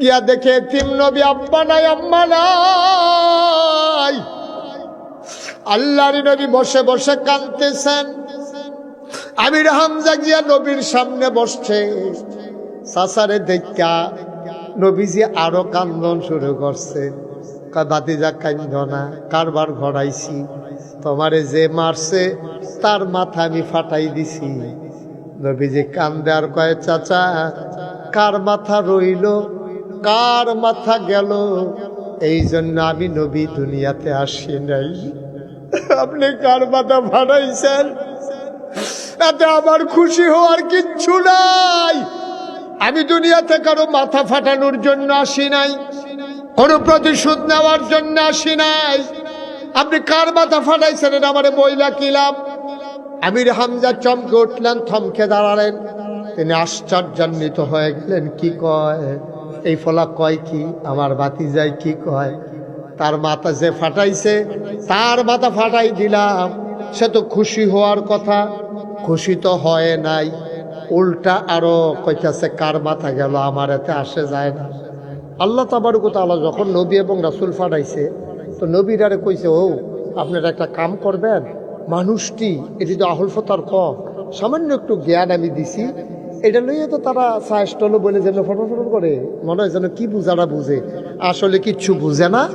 গিয়া দেখে তিম নবী, আব্বা নাই, আম্মা নাই। আল্লাহর নবী বসে বসে কাঁদতেছেন। আমির হামজা গিয়া নবীর সামনে বসছে। সাসারে দেখা নবীজি আরও কান্দন শুরু করছে। বাতিজা কান্দ না, কারবার ঘড়াইছি তোমারে যে মারছে, তার মাথা আমি ফাটাই দিছি। নবীজি কান্দে আর কয়ে, চাচা, কার মাথা রইল? কার মাথা গেল? এই জন্য আমি নবী দুনিয়াতে আসি নাই। আপনি কার মাথা ফাটাইছেন? এতে আমার খুশি হওয়ার কিচ্ছু নাই। আমি দুনিয়াতে কারও মাথা ফাটানোর জন্য আসি নাই, কোনো প্রতিশোধ নেওয়ার জন্য আসি নাই। আপনি কার মাথা ফাটাইছেন আমার বইলা কিলাম আমির হামজা চমকে উঠলেন, থমকে দাঁড়ালেন। তিনি আশ্চর্যান্বিত হয়ে গেলেন, কি কয়? এই ফলা কয় কি? আমার বাতি যায় কি কয়? তার মাথা যে ফাটাইছে, তার মাথা ফাটাই দিলাম। সে তো খুশি হওয়ার কথা। খুশি তো হয় নাই। উল্টা আরও কইতাছে, কার মাথা গেল? আমার এতে আসে যায় না। আল্লাহ তাবারুকতালা যখন নবী এবং রাসুল ফাটাইছে, তো নবীর আরে কইছে, ও, আপনারা একটা কাম করবেন? মানুষটি, এটি তো আহুল ফতার কম। সামান্য একটু জ্ঞান আমি দিছি এটা লইয়ে তো তারা সাহস্টল বলে যেন ফটো ফটো করে। মনে হয় যেন কি বুঝারা বুঝে। আসলে কিচ্ছু বুঝে না।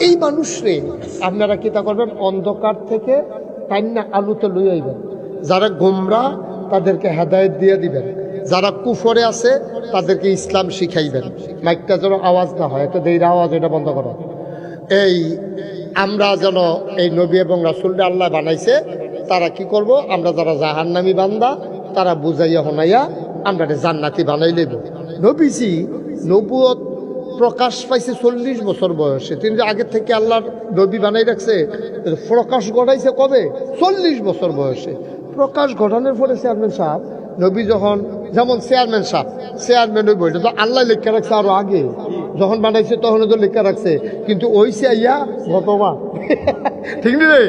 এই মানুষরে আপনারা কি তা করবেন? অন্ধকার থেকে কান্না আলুতে লই আইবেন। যারা গোমরা, তাদেরকে হেদায়ত দিয়ে দিবেন। যারা কুফরে আছে, তাদেরকে ইসলাম শিখাইবেন। মাইকটা যেন আওয়াজ না হয়। একটা দেরি আওয়াজ, এটা বন্ধ করো। এই আমরা যেন এই নবী এবং রাসুলটা আল্লাহ বানাইছে, তারা কি করব? আমরা যারা জাহান্নামি বান্দা, তারা বুঝাইয়া হনাইয়া আমরা জান্নাতি বানাই লেব নবীজি নবুয়ত প্রকাশ পাইছে চল্লিশ বছর বয়সে। তিনি যে আগের থেকে আল্লাহর নবী বানাই রাখছে প্রকাশ ঘটাইছে কবে? চল্লিশ বছর বয়সে। প্রকাশ ঘটানোর ফলে চেয়ারম্যান সাহেব, নবী যখন, যেমন চেয়ারম্যান সাহেব, চেয়ারম্যান ওই বইটা তো আল্লাহ লেখা রাখছে আরও আগে। যখন বানাইছে তখন তো লেখা রাখছে। কিন্তু ওই সে আইয়া গতবার ঠিক না রে?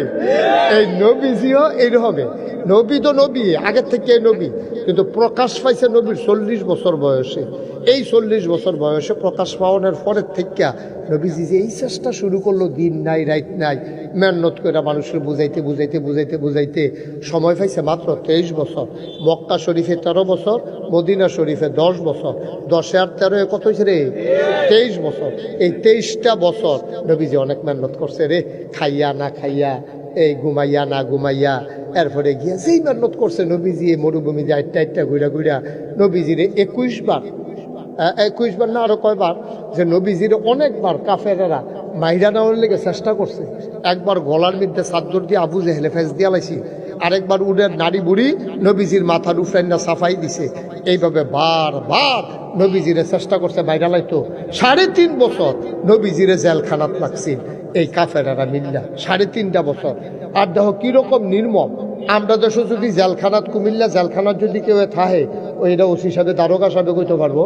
এই হবে। নবী তো নবী, আগের থেকে নবী। কিন্তু প্রকাশ পাইছে নবীর চল্লিশ বছর বয়সে। এই চল্লিশ বছর বয়সে প্রকাশ পাওয়ানোর পরের থেকে নবীজি যে এই চেষ্টা শুরু করল, দিন নাই রাইত নাই, মেহনত করে মানুষের বুঝাইতে বুঝাইতে বুঝাইতে বুঝাইতে সময় পাইছে মাত্র তেইশ বছর। মক্কা শরীফে তেরো বছর, মদিনা শরীফে দশ বছর। দশে আর তেরো কত হয়েছে রে? তেইশ বছর। এই তেইশটা বছর নবীজি অনেক মেহনত করছে, রে, খাইয়া না খাইয়া, এই ঘুমাইয়া না ঘুমাইয়া। এরপরে গিয়া যেই মেহনত করছে নবীজি, এই মরুভূমিতে আটটা আটটা ঘুরা ঘুরা নবীজিরে একুশ বার একুশ বার না আরও কয়বার, যে নবীজির অনেকবার কাফেরেরা মাইরা নেওয়ার লেগে চেষ্টা করছে। একবার গলার মধ্যে চাদর দিয়ে আবু জেহেলে ফেস দিয়া লাইছি আরেকবার উডের নারী বুড়ি নবীজির মাথার উফরাইনা সাফাই দিছে। এইভাবে বার বার নবীজিরে চেষ্টা করছে মাইরা লাইতো। সাড়ে তিন বছর নবীজিরে জেলখানাত লাগছিল। এই কাফেরারা মিল্লা, সাড়ে তিনটা বছর। আর দেখো কীরকম নির্মম। আমরা দেশে যদি জেলখানাত কুমিল্লা, জেলখানাত যদি কেউ থাহে, ওইটা ওসি সাথে দারোগা সাথে কইতে পারব।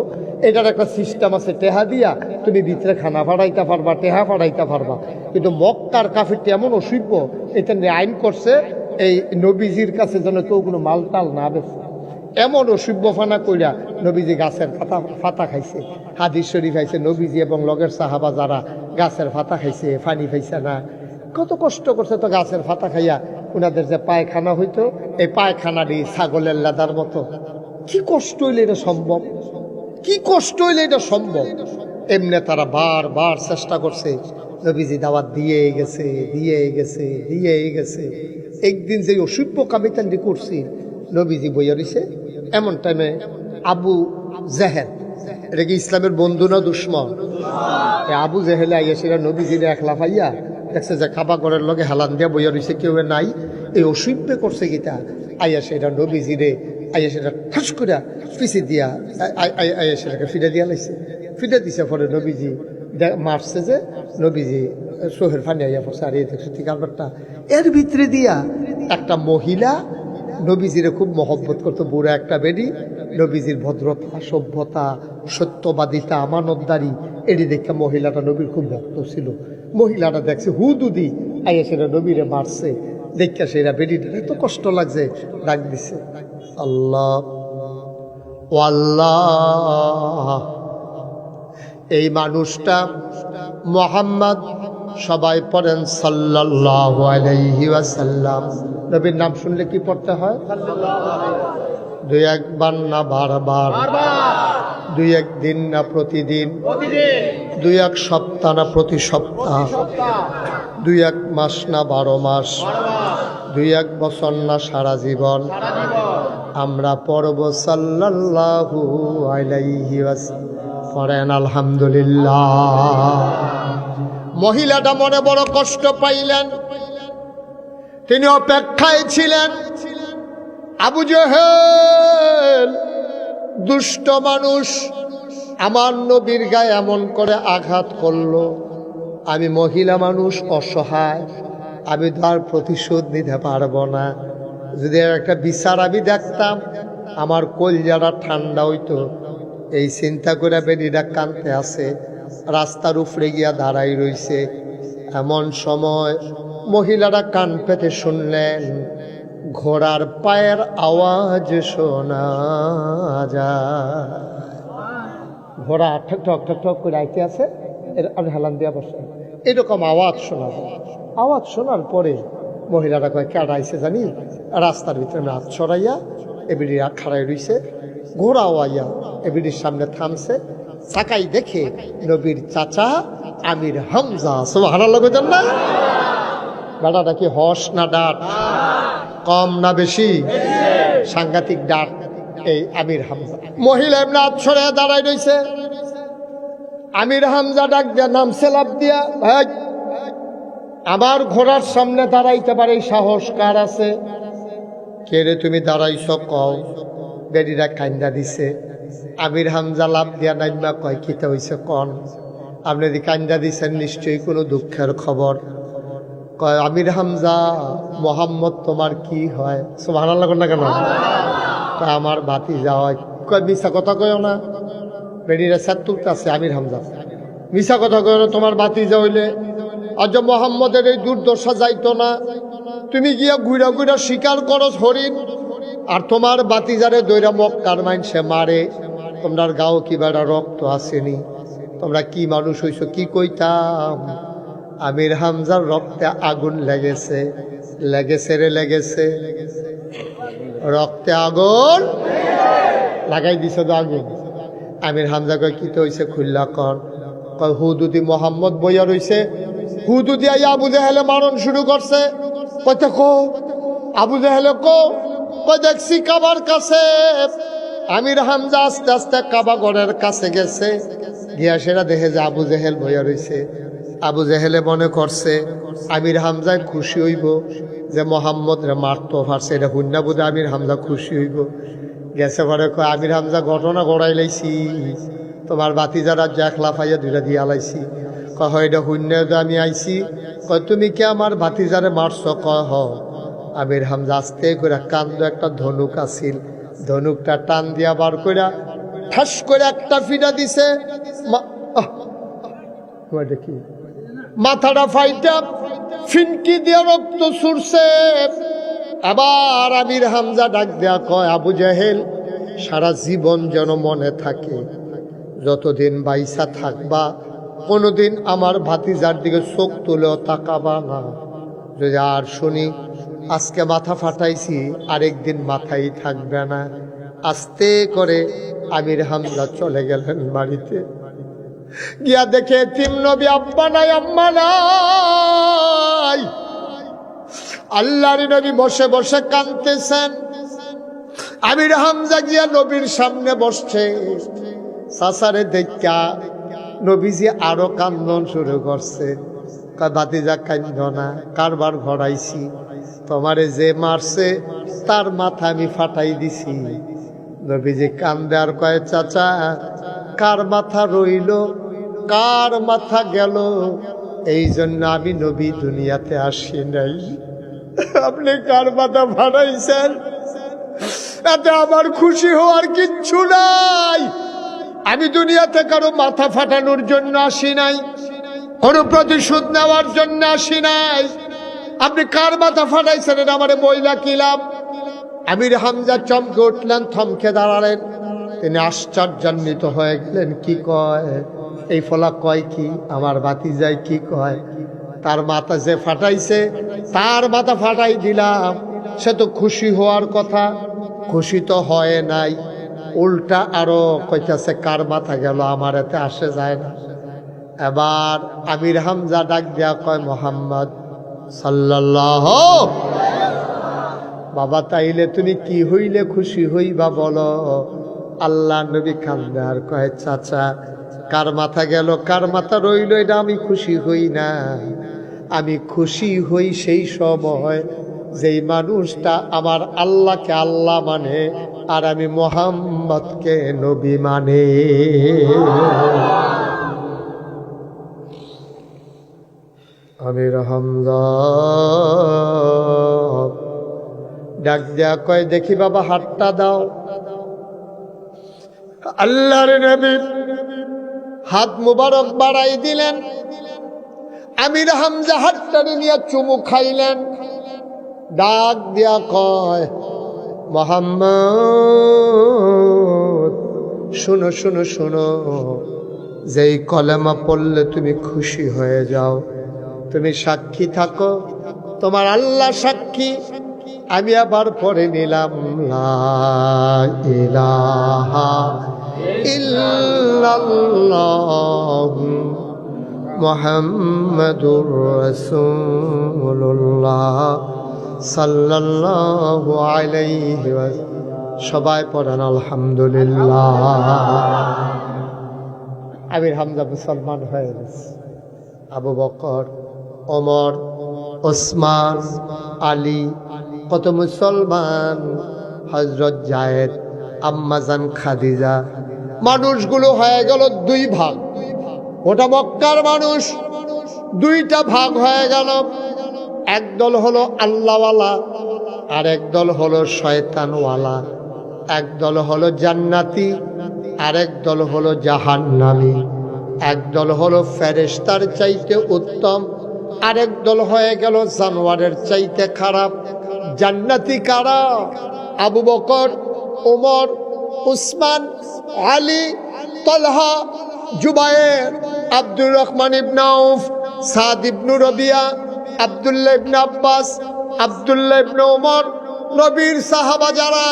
এটার একটা সিস্টেম আছে, টেহা দিয়া তুমি ভিতরে খানা ফাড়াইতে পারবা, টেহা ফাড়াইতে পারবা। কিন্তু মক্কার কাফিরটি এমন অসভ্য, এটা আইন করছে এই নবীজির কাছে যেন কেউ কোনো মালটাল না বেছে। এমন অসভ্য ফানা কইরা নবীজি গাছের ফাতা ফাতা খাইছে। হাদিস শরীফ খাইছে নবীজি এবং লগের সাহাবা যারা গাছের ফাতা খাইছে, ফানি খাইছে না। কত কষ্ট করছে তো গাছের ফাতা খাইয়া। ওনাদের যে পায়খানা হইতো, এই পায়খানাটি ছাগলের লেদার মতো। কি কষ্ট হইলে এটা সম্ভব? কি কষ্ট হইলে এটা সম্ভব? এমনি তারা বার বার চেষ্টা করছে। নবীজি দাওয়াত দিয়ে গেছে দিয়ে গেছে দিয়ে গেছে। একদিন যে অসভ্য কামিতান্ডি করছি নবীজি বইয়া রইছে, এমন টাইমে আবু জেহেল, এটা কি ইসলামের বন্ধু না দুশ্মন? আবু জেহেলে আইয়া সেটা নবীজিরে একলা পাইয়া দেখছে যে খাবা ঘরের লগে হালান দিয়া বইয়া রইছে, কেউ নাই। এই অসভ্য করছে গীতা, আইয়া সেটা নবীজিরে, আইয়া সেটা ঠাস করে পিছি দিয়া আই- আই- আইয়া সেটাকে ফিরে দিয়া লাইছে। ফিরে দিছে পরে নবীজি মারছে যে নবীজি সোহের ফানি আইয়া পড়ছে আর এই দেখছে ঠিক আলবারটা এর ভিতরে দিয়া একটা মহিলা নবীজিরে খুব মহব্বত করতো, বুড়া একটা বেডি। নবীজির ভদ্রতা, সভ্যতা, সত্যবাদিতা, আমানতদারি এটি দেখে মহিলাটা নবীর খুব ভক্ত ছিল। মহিলাটা দেখছে, হু, দুদি। আইয়া সেটা নবীরে মারছে। দেখে সেটা বেডিটা এত কষ্ট লাগছে, ডাক দিছে, আল্লাহ আল্লাহ, এই মানুষটা মোহাম্মদ সবাই পড়েন ওয়াসাল্লাম। নবীর নাম শুনলে কি পড়তে হয়? দুই একবার না বারবার। দুই এক দিন না প্রতিদিন। দুই এক সপ্তাহ না প্রতি সপ্তাহ। দুই এক মাস না বারো মাস। দুই এক বছর না সারা জীবন। আমরা পড়ব ওয়াসাল্লাম পড়েন আলহামদুলিল্লাহ। মহিলাটা মনে বড় কষ্ট পাইলেন। তিনি অপেক্ষায় ছিলেন। আবু জহেল, দুষ্ট মানুষ, আমার নবীর গায়ে এমন করে আঘাত করল। আমি মহিলা মানুষ, অসহায়। আমি তার প্রতিশোধ নিতে পারব না। যদি একটা বিচার আমি দেখতাম, আমার কলজাটা ঠান্ডা হইতো। এই চিন্তা করে বেরিটা কানতে আছে রাস্তার উপরে গিয়া দাঁড়াই রইছে। এমন সময় মহিলারা কান পেতে শুনলেন, ঘোড়ার পায়ের আওয়াজ শোনা যায়। ঘোড়া ঠক ঠক ঠক ঠক করে আইতে আছে, এর হেলান দিয়া বসে। এরকম আওয়াজ শোনা আওয়াজ শোনার পরে মহিলারা কয় কেডাইছে জানি? রাস্তার ভিতরে রাত ছড়াইয়া এবিডি খাড়াই রইছে। ঘোড়া আইয়া এবিডির সামনে থামছে। চাকাই দেখে নবীর চাচা আমির হামজা সব হারার লগেছেন না? বেড়াটা কি হস না ডাট? কম না বেশি? সাংঘাতিক ডাক এই আমির হামজা। মহিলা এমনি আছড়ে দাঁড়াই রইছে। আমির হামজা ডাক দিয়া নাম সেলাপ দিয়া, ভাই, আমার ঘোড়ার সামনে দাঁড়াইতে পারে সাহস কার আছে? কে রে তুমি দাঁড়াইছ কও? বেডিরা কান্দা দিছে। আমির হামজা লাভ দিয়া নাইমা কয় কিতা হইছে কন? আপনি যদি কান্দা দিছেন, নিশ্চয়ই কোনো দুঃখের খবর। কয়, আমির হামজা, মোহাম্মদ, তোমার কি হয়? ভালো লাগো না কেন? তা আমার বাতি যাওয়ায় কয় মিশা কথা কয় না। বেডিরা স্যার তুলতে আছে, আমির হামজা। মিশা কথা কয় না, তোমার বাতি যাইলে আজ মোহাম্মদের এই দুর্দশা যাইতো না। তুমি গিয়া ঘুরা ঘুরা শিকার করো হরিণ। আর তোমার বাতিজারে দৈরা মক্কার মাইনসে মারে। তোমরার গাও কি বেড়া রক্ত আসেনি। তোমরা কি মানুষ হইছো কি কইতাম? আমির হামজার রক্তে আগুন লেগেছে। লেগেছে রে লেগেছে। রক্তে আগুন? লাগাই দিছ তো আগুন। আমির হামজা কয়, কি তো হইছে খুল্লা কর। কয়, হুদুদি মোহাম্মদ বইয়া রইছে। হুদুদি আই আবু জাহেলে মারণ শুরু করছে। কইতে কো, আবু জাহেলে কো? দেখছি কাবার কাছে। আমির হামজা আস্তে আস্তে কাবা গড়ের কাছে গেছে। গিয়া সেটা দেখে যে আবু জেহেল বইয়া রইছে। আবু জেহেলে মনে করছে, আমির হামজায় খুশি হইব যে মোহাম্মদ রে মারতো পারছে এটা হুন্না বুধে আমির হামজা খুশি হইব। গেছে পরে কয়, আমির হামজা, ঘটনা গড়াই লাইছি। তোমার বাতি যারা একলা ফাইয়া দুইটা দিয়া লাইছি। কয় এটা শূন্য আমি আইছি। কয়, তুমি কি আমার ভাতিজারে মারছ? কয়, হ। আমির হামজা আস্তে করে কান্দ একটা ধনুক আছিল। ধনুকটা টান দিয়া বার কইরা ঠাস করে একটা ফিটা দিছে। কি মাথাটা ফাইটা, ফিনকি দিয়ে রক্ত ছুটছে আবার আমির হামজা ডাক দেয়া কয়, আবু জাহেল, সারা জীবন যেন মনে থাকে, যতদিন বাইসা থাকবা, কোনোদিন আমার ভাতিজার দিকে চোখ তুলেও তাকাবা না। যদি আর শুনি আজকে মাথা ফাটাইছি, আরেকদিন মাথাই থাকবে না। আস্তে করে আমির হামজা চলে গেলেন বাড়িতে। গিয়া দেখে তিম নবী, আব্বা নাই, আম্মা নাই। আল্লাহর নবী বসে বসে কাঁদতেছেন। আমির হামজা গিয়া নবীর সামনে বসছে। সাসারে দেখা নবীজি আরও কান্দন শুরু করছে। বাতিজা কান্দ না, কারবার ঘড়াইছি তোমারে যে মারছে, তার মাথা আমি ফাটাই দিছি। নবীজি কান্দে আর কয়ে, চাচা, কার মাথা রইল? কার মাথা গেল? এই জন্য আমি নবী দুনিয়াতে আসি নাই। আপনি কার মাথা ফাটাইছেন? এতে আমার খুশি হওয়ার কিচ্ছু নাই। আমি দুনিয়াতে কারও মাথা ফাটানোর জন্য আসি নাই, কোনো প্রতিশোধ নেওয়ার জন্য আসি নাই। আপনি কার মাথা ফাটাইছেন? আমার বইলা কিলাম আমির হামজা চমকে উঠলেন, থমকে দাঁড়ালেন। তিনি আশ্চর্যান্বিত হয়ে গেলেন, কি কয়? এই ফলা কয় কি? আমার বাতি যায় কি কয়? তার মাথা যে ফাটাইছে, তার মাথা ফাটাই দিলাম। সে তো খুশি হওয়ার কথা। খুশি তো হয় নাই। উল্টা আরও কইতাছে, কার মাথা গেল? আমার এতে আসে যায় না। এবার আমির হামজা ডাক দেয়া কয়, মোহাম্মদ সাল্লাল্লাহ বাবা, তাইলে তুমি কি হইলে খুশি হইবা বলো? আল্লাহ নবী কান্দে আর কয়, চাচা, কার মাথা গেল? কার মাথা রইল? এটা আমি খুশি হই না আমি খুশি হই সেই সময় যেই মানুষটা আমার আল্লাহকে আল্লাহ মানে আর আমি মোহাম্মদকে নবী মানে। আমির হামদা ডাক দেয়া কয়, দেখি বাবা, হাতটা দাও। আল্লাহর নবী হাত মুবারক বাড়াই দিলেন। আমির হামজা হাতটারে নিয়ে চুমু খাইলেন। ডাক দিয়া কয়, মোহাম্মদ, শুনো শুনো শুনো। যেই কলেমা পড়লে তুমি খুশি হয়ে যাও। তুমি সাক্ষী থাকো, তোমার আল্লাহ সাক্ষী, আমি আবার পরে নিলাম। সবাই পড়েন আলহামদুলিল্লাহ। আমির হামজা মুসলমান হয়ে গেছে। আবু বকর ওমর, ওসমান, আলী, কত মুসলমান হজরত জায়েদ আম্মাজান খাদিজা। মানুষগুলো হয়ে গেল দুই ভাগ। ওটা মক্কার মানুষ দুইটা ভাগ হয়ে গেল। একদল হলো আল্লাহওয়ালা, আর একদল হলো শয়তানওয়ালা। একদল হলো জান্নাতি আরেক দল হলো জাহান্নামী। একদল হলো ফেরেস্তার চাইতে উত্তম আরেক দল হয়ে গেল, জানোয়ারের চাইতে খারাপ। জান্নাতি কারা? আবু বকর, ওমর, উসমান, আলী, তলহা, জুবায়ের, আব্দুর রহমান ইবনাউফ সাদ ইবনু রবিয়া, আবদুল্লাহ ইবনে আব্বাস, আবদুল্লাহ ইবনে ওমর, নবীর সাহাবা যারা,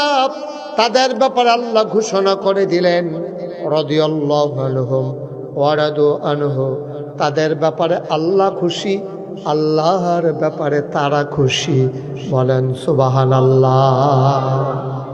তাদের ব্যাপারে আল্লাহ ঘোষণা করে দিলেন, রদিয়াল্লাহু আনহুম ওয়ারাদু আনহু। তাদের ব্যাপারে আল্লাহ খুশি আল্লাহর ব্যাপারে তারা খুশি। বলেন সুবাহান আল্লাহ